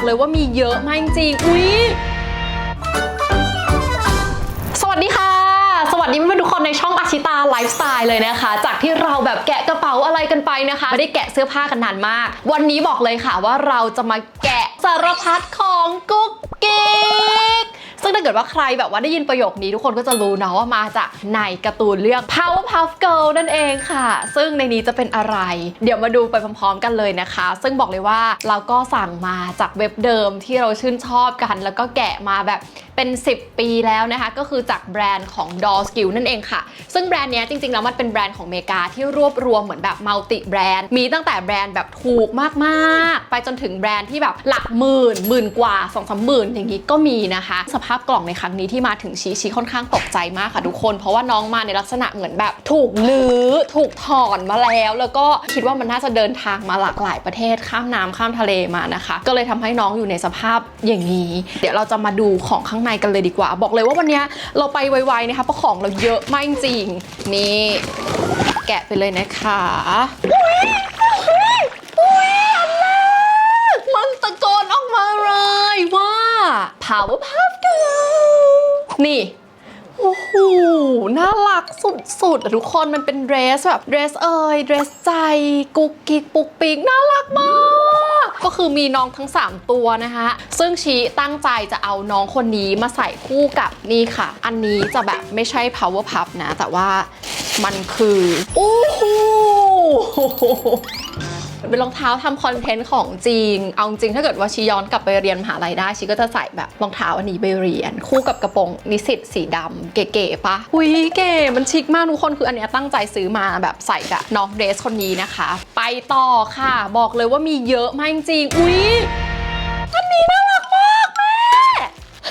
กเลยว่ามีเยอะมากจริงๆอุ้ยสวัสดีค่ะ สวัสดีเพื่อนทุกคนในช่องอาชิตาไลฟ์สไตล์เลยนะคะ จากที่เราแบบแกะกระเป๋าอะไรกันไปนะคะ ไม่ได้แกะเสื้อผ้ากันนานมาก วันนี้บอกเลยค่ะว่าเราจะมาแกะสารพัดของกุ๊กกิ๊ก ซึ่งถ้าเกิดว่าใครแบบว่าได้ยินประโยคนี้ทุกคนก็จะรู้เนาะว่ามาจากในการ์ตูนเรื่อง Powerpuff Girl นั่นเองค่ะ ซึ่งในนี้จะเป็นอะไร เดี๋ยวมาดูไปพร้อมๆกันเลยนะคะ ซึ่งบอกเลยว่าเราก็สั่งมาจากเว็บเดิมที่เราชื่นชอบกัน แล้วก็แกะมาแบบเป็น 10 ปีแล้วนะคะ ก็คือจากแบรนด์ของ Doll Skill นั่นเองค่ะ ซึ่งแบรนด์นี้จริงๆแล้วมันเป็นแบรนด์ของเมกาที่รวบรวมเหมือนแบบมัลติแบรนด์มีตั้งแต่แบรนด์แบบถูกมากๆ ไปจนถึงแบรนด์ที่แบบหลักหมื่นหมื่นกว่า2องสามหมื่นอย่างนี้ก็มีนะคะสภาพกล่องในครั้งนี้ที่มาถึงชี้ชี้ค่อนข้างตกใจมากค่ะทุกคน เพราะว่าน้องมาในลักษณะเหมือนแบบถูกลื้อถูกถอนมาแล้ว แล้วก็คิดว่ามันน่าจะเดินทางมาหลากหลายประเทศข้ามน้ำข้ามทะเลมานะคะ ก็เลยทำให้น้องอยู่ในสภาพอย่างนี้ เดี๋ยวเราจะมาดูของข้างในกันเลยดีกว่า บอกเลยว่าวันนี้เราไปไวๆนะคะเพราะของเราเยอะมากจริงนี่แกะไปเลยนะคะอุ้ยอุ้ยอุ้ยอันแรกมันตะโกนออกมาเลยว่า Powerpuff นี่ โอ้โห น่ารักสุดๆทุกคนมันเป็นเดรสแบบเดรสเอยเดรสใจกุ๊กกิ๊กปุกปิกน่ารักมากก็คือมีน้องทั้ง 3 ตัวนะคะ ซึ่งชีตั้งใจจะเอาน้องคนนี้มาใส่คู่กับนี่ค่ะ อันนี้จะแบบไม่ใช่ power puff นะ แต่ว่ามันคือ โอ้โห เป็นรองเท้าทำคอนเทนต์ของจริง เอาจริงถ้าเกิดว่าชีย้อนกลับไปเรียนมหาลัยได้ชีก็จะใส่แบบรองเท้าอันนี้ไปเรียน คู่กับกระโปรงนิสิตสีดำเก๋ๆปะหุยเก๋มันชิคมากทุกคนคืออันเนี้ยตั้งใจซื้อมาแบบใส่กับน้องเดรสคนนี้นะคะ ไปต่อค่ะ บอกเลยว่ามีเยอะมากจริงอุ้ยอันนี้น่ารักมากแม่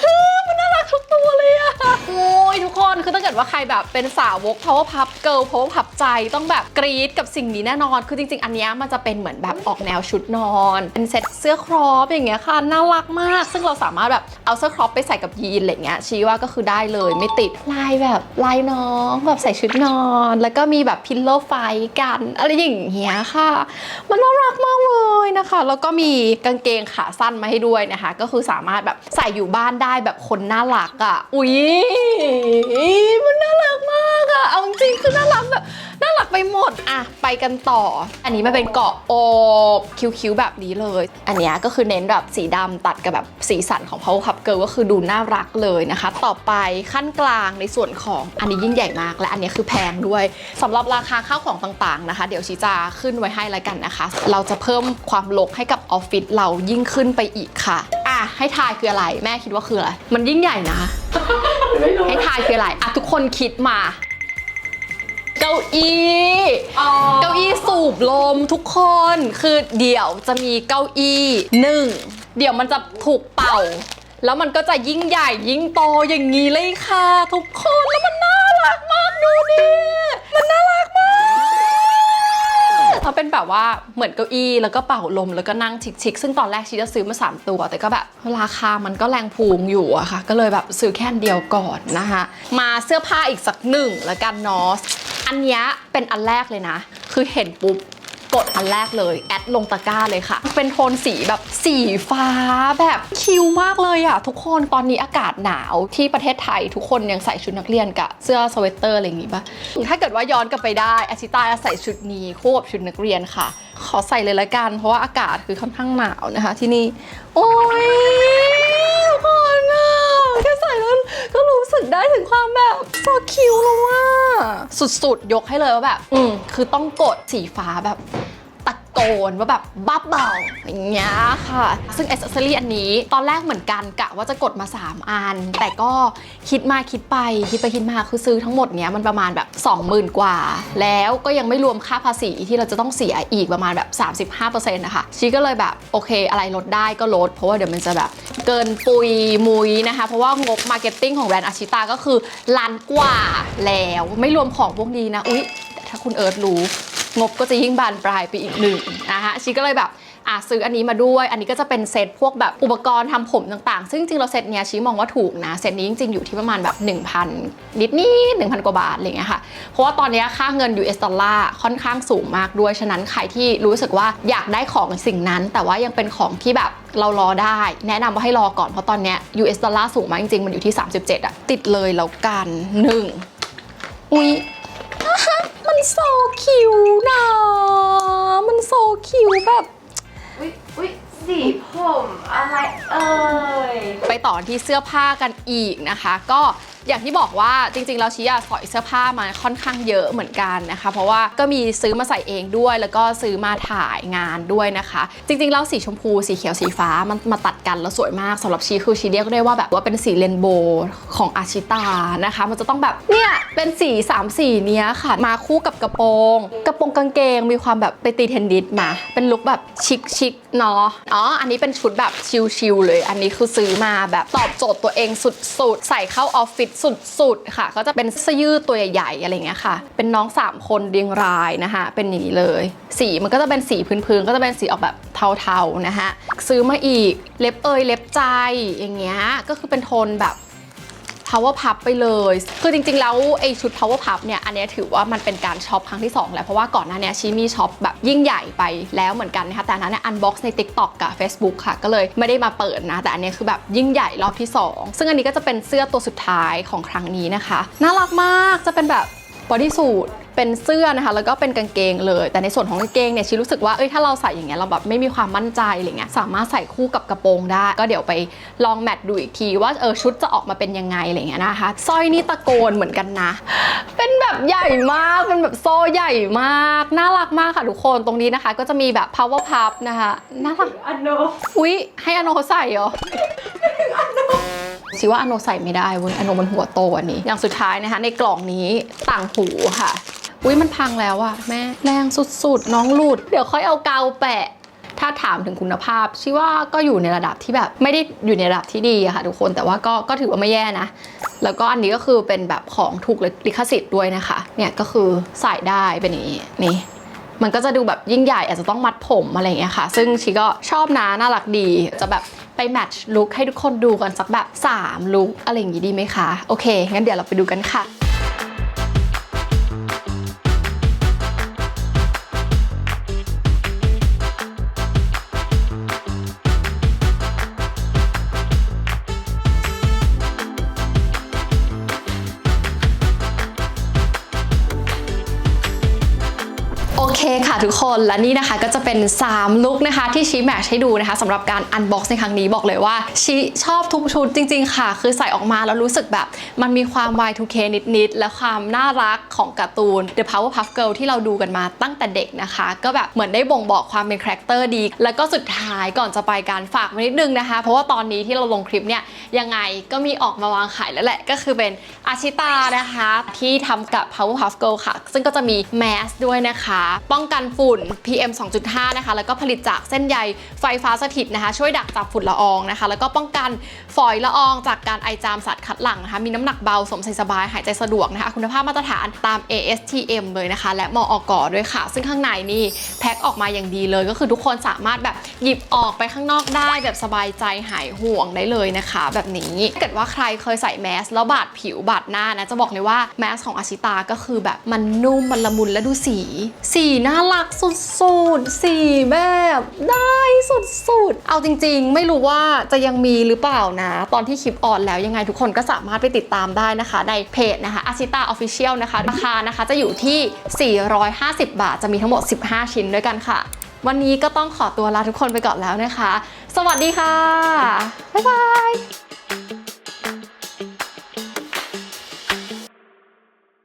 ฮึมันน่ารักทุกตัวเลยอะโอ้ยทุกคนคือถ้าเกิดว่า รแบบเป็นสาวก power puff girl power puff ใจต้องแบบกรี๊ดกับสิ่งนี้แน่นอน คือจริง ๆ อันนี้มันจะเป็นเหมือนแบบออกแนวชุดนอน เป็นเซ็ตเสื้อครอปอย่างเงี้ยค่ะ น่ารักมาก ซึ่งเราสามารถแบบเอาเสื้อครอปไปใส่กับยีนอะไรเงี้ยชี้ว่าก็คือได้เลยไม่ติดลายแบบลายน้องแบบใส่ชุดนอน แล้วก็มีแบบพิลโลไฟกันอะไรอย่างเงี้ยค่ะ มันน่ารักมากเลยนะคะ แล้วก็มีกางเกงขาสั้นมาให้ด้วยนะคะ ก็คือสามารถแบบใส่อยู่บ้านได้แบบคนน่ารักอะ่ะ อุ๊ยมันน่า เอาจริงๆคือน่ารักแบบน่ารักไปหมดอะไปกันต่อ อันนี้มันเป็นเกาะอกคิ้วๆแบบนี้เลย อันเนี้ยก็คือเน้นแบบสีดำตัดกับแบบสีสันของ Power Cup Girl ก็คือดูน่ารักเลยนะคะ ต่อไปขั้นกลางในส่วนของอันนี้ยิ่งใหญ่มาก และอันนี้คือแพงด้วยสำหรับราคาข้าวของต่างๆนะคะ เดี๋ยวชิจาขึ้นไว้ให้แล้วกันนะคะ เราจะเพิ่มความลกให้กับออฟฟิศเรายิ่งขึ้นไปอีกค่ะอะให้ทายคืออะไร แม่คิดว่าคืออะไรมันยิ่งใหญ่นะให้ทายคืออะไรอะทุกคนคิดมาเก้าอี้เก้าอี้สูบลมทุกคนคือเดี๋ยวจะมีเก้าอี้หนึ่งเดี๋ยวมันจะถูกเป่า แล้วมันก็จะยิ่งใหญ่ยิ่งโตอย่างนี้เลยค่ะ ทุกคนแล้วมันน่ารักมากดูดิมันน่ารักมากเขาเป็นแบบว่าเหมือนเก้าอี้แล้วก็เป่าลมแล้วก็นั่งชิคๆซึ่งตอนแรกชีจะซื้อมา 3 ตัว แต่ก็แบบราคามันก็แรงพูงอยู่อะค่ะ ก็เลยแบบซื้อแค่อันเดียวก่อนนะคะมาเสื้อผ้าอีกสักหนึ่งแล้วกันเนาะ อันนี้เป็นอันแรกเลยนะ คือเห็นปุ๊บกดอันแรกเลย แอดลงตะกร้าเลยค่ะ เป็นโทนสีแบบสีฟ้าแบบคิวมากเลยอะทุกคนตอนนี้อากาศหนาวที่ประเทศไทยทุกคนยังใส่ชุดนักเรียนกับเสื้อสเวตเตอร์อะไรอย่างงี้ปะถ้าเกิดว่าย้อนกลับไปได้อาชิตาใส่ชุดนี้คู่กับชุดนักเรียนค่ะ ขอใส่เลยละกัน เพราะว่าอากาศคือค่อนข้างหนาวนะคะ ที่นี่โอ้ยทุกคนอะแค่ใส่แล้วก็รู้ สึกได้ถึงความแบบโซคิวแล้วว่า สุดๆ ยกให้เลยว่าแบบ อืมคือต้องกดสีฟ้าแบบตะโก นว่าแบบบับเบิลอย่างเงี้ยค่ะ ซึ่งอ c เซอรี่อันนี้ตอนแรกเหมือนกันกะว่าจะกดมา 3 อัน แต่ก็คิดมาคิดไป คิดไปคิดมาคือซื้อทั้งหมดเนี้ยมันประมาณแบบ 20,000 กว่า แล้วก็ยังไม่รวมค่าภาษีที่เราจะต้องเสียอีกประมาณแบบ 35%นะคะชีก็เลยแบบโอเคอะไรลดได้ก็ลด เพราะว่าเดี๋ยวมันจะแบบเกินปุยมุยนะคะ เพราะว่างบมาร์เก็ตติ้งของแบรนด์อาชิตาก็คือล้านกว่าแล้วไม่รวมของพวกนี้นะอุ๊ยแต่ถ้าคุณเอิร์ธรู้ งบก็จะยิ่งบานปลายไปอีกหนึ่งนะคะชีก็เลยแบบอะซื้ออันนี้มาด้วย อันนี้ก็จะเป็นเซตพวกแบบอุปกรณ์ทำผมต่างๆ ซึ่งจริงๆเราเซตเนี้ยชีมองว่าถูกนะ เซตนี้จริงๆ อยู่ที่ประมาณแบบ 1,000 นิดนิด1,000กว่าบาทอะไรเงี้ยค่ะ เพราะว่าตอนนี้ค่าเงิน US ดอลลาร์ค่อนข้างสูงมากด้วย ฉะนั้นใครที่รู้สึกว่าอยากได้ของสิ่งนั้น แต่ว่ายังเป็นของที่แบบเรารอได้ แนะนำว่าให้รอก่อน เพราะตอนเนี้ย US ดอลลาร์สูงมากจริงๆ มันอยู่ที่ 37อะติดเลยแล้วกันหนึ่งอุ๊ย มันโซคิวนะ มันโซคิวแบบ อุ๊ยอุ๊ยสีผมอะไรเอ่ย ไปต่อที่เสื้อผ้ากันอีกนะคะ ก็ อย่างที่บอกว่าจริงๆแล้วชิยาสอยเสื้อผ้ามาค่อนข้างเยอะเหมือนกันนะคะ เพราะว่าก็มีซื้อมาใส่เองด้วย แล้วก็ซื้อมาถ่ายงานด้วยนะคะ จริงๆแล้วสีชมพูสีเขียวสีฟ้ามันมาตัดกันแล้วสวยมากสำหรับชีคือชีเรียกได้ว่าแบบว่าเป็นสีเรนโบว์ของอาชิตานะคะ มันจะต้องแบบเนี่ยเป็นสีสามสีเนี้ยค่ะ มาคู่กับกระโปรงกระโปรงกางเกงมีความแบบไปตีเทนนิสมา เป็นลุคแบบชิคชิคๆเนาะอ๋ออันนี้เป็นชุดแบบชิลๆเลย อันนี้คือซื้อมาแบบตอบโจทย์ตัวเองสุดๆใส่เข้าออฟฟิศสุดๆค่ะ ก็จะเป็นเสื้อยืดตัวใหญ่ๆอะไรเงี้ยค่ะ เป็นน้อง 3 คนเรียงรายนะคะเป็นอย่างนี้เลย สีมันก็จะเป็นสีพื้นๆก็จะเป็นสีออกแบบเทาๆนะคะซื้อมาอีกเล็บเอยเล็บใจอย่างเงี้ยก็คือเป็นโทนแบบ power puff ไปเลย คือจริงๆ แล้วไอชุด power puff เนี่ย อันเนี้ยถือว่ามันเป็นการช็อปครั้งที่ 2 แล้ว เพราะว่าก่อนหน้านี้ชีมีช็อปแบบยิ่งใหญ่ไปแล้วเหมือนกันนะคะ แต่นั้นเนี่ย unbox ใน TikTok กับ Facebook ค่ะ ก็เลยไม่ได้มาเปิดนะ แต่อันเนี้ยคือแบบยิ่งใหญ่รอบที่ 2 ซึ่งอันนี้ก็จะเป็นเสื้อตัวสุดท้ายของครั้งนี้นะคะ น่ารักมาก จะเป็นแบบบอดี้สูท เป็นเสื้อนะคะ แล้วก็เป็นกางเกงเลย แต่ในส่วนของกางเกงเนี่ยชีรู้สึกว่าเอ้ยถ้าเราใส่อย่างเงี้ยเราแบบไม่มีความมั่นใจอะไรเงี้ยสามารถใส่คู่กับกระโปรงได้ ก็เดี๋ยวไปลองแมทดูอีกทีว่าเออชุดจะออกมาเป็นยังไงอะไรเงี้ยนะคะสร้อยนี่ตะโกนเหมือนกันนะ เป็นแบบใหญ่มากเป็นแบบโซ่ใหญ่มากน่ารักมากค่ะทุกคนตรงนี้นะคะ ก็จะมีแบบ power puff นะคะน่ารักอันโนอุ๊ยให้อโนใส่เหรอชิว่าอโนใส่ไม่ได้เว้ยอโนมันหัวโตอันนี้ อย่างสุดท้ายนะคะในกล่องนี้ต่างหูค่ะ อุ๊ยมันพังแล้วอะแม่แรงสุดๆ น้องหลุด เดี๋ยวค่อยเอากาวแปะ ถ้าถามถึงคุณภาพชิว่าก็อยู่ในระดับที่แบบไม่ได้อยู่ในระดับที่ดีอะค่ะทุกคนแต่ว่าก็ก็ถือว่าไม่แย่นะ แล้วก็อันนี้ก็คือเป็นแบบของถูกลิขสิทธิ์ด้วยนะคะ เนี่ยก็คือใส่ได้เป็นอย่างนี้นี่มันก็จะดูแบบยิ่งใหญ่อาจจะต้องมัดผมอะไรอย่างเงี้ยค่ะ ซึ่งชีก็ชอบนะน่ารักดี จะแบบไปแมทช์ลุคให้ทุกคนดูกันสักแบบ 3 ลุคอะไรอย่างงี้ดีไหมคะ โอเค งั้นเดี๋ยวเราไปดูกันค่ะ ทุกคนและนี่นะคะก็จะเป็น 3 ลุคนะคะที่ชี้แมทช์ให้ดูนะคะสำหรับการอันบ็อกซ์ในครั้งนี้บอกเลยว่าชีชอบทุกชุดจริง ๆ ค่ะ คือใส่ออกมาแล้วรู้สึกแบบ มันมีความ Y2K นิด ๆ และความน่ารักของการ์ตูน The Powerpuff Girl ที่เราดูกันมาตั้งแต่เด็กนะคะ ก็แบบเหมือนได้บ่งบอกความเป็นคาแรคเตอร์ดี แล้วก็สุดท้ายก่อนจะไปการฝากไว้นิดนึงนะคะ เพราะว่าตอนนี้ที่เราลงคลิปเนี่ยยังไงก็มีออกมาวางขายแล้วแหละก็คือเป็นอาชิตานะคะที่ทำกับ Powerpuff Girl ค่ะ ซึ่งก็จะมีแมสด้วยนะคะ ป้องกันฝุ่น PM 2.5 นะคะ แล้วก็ผลิตจากเส้นใยไฟฟ้าสถิตนะคะ ช่วยดักจับฝุ่นละอองนะคะ แล้วก็ป้องกันฝอยละอองจากการไอจามสัตว์คัดหลั่งนะคะ มีน้ำหนักเบาสมใส่สบาย หายใจสะดวกนะคะ คุณภาพมาตรฐานตาม ASTM เลยนะคะ และมออกอด้วยค่ะ ซึ่งข้างในนี่แพ็คออกมาอย่างดีเลย ก็คือทุกคนสามารถแบบหยิบออกไปข้างนอกได้แบบสบายใจหายห่วงได้เลยนะคะ แบบนี้ถ้าเกิดว่าใครเคยใส่แมสแล้วบาดผิวบาดหน้านะจะบอกเลยว่าแมสของอาชิตาก็คือแบบมันนุ่มมันละมุนและดูสี สีน่ารัรักสุดๆสี่แบบได้สุดๆ เอาจริงๆ ไม่รู้ว่าจะยังมีหรือเปล่านะ ตอนที่คลิปออนแล้วยังไงทุกคนก็สามารถไปติดตามได้นะคะ ในเพจนะคะอาชิตาออฟฟิเชียลนะคะ ราคานะคะจะอยู่ที่ 450 บาท จะมีทั้งหมด 15 ชิ้นด้วยกันค่ะ วันนี้ก็ต้องขอตัวลาทุกคนไปก่อนแล้วนะคะ สวัสดีค่ะ บ๊ายบาย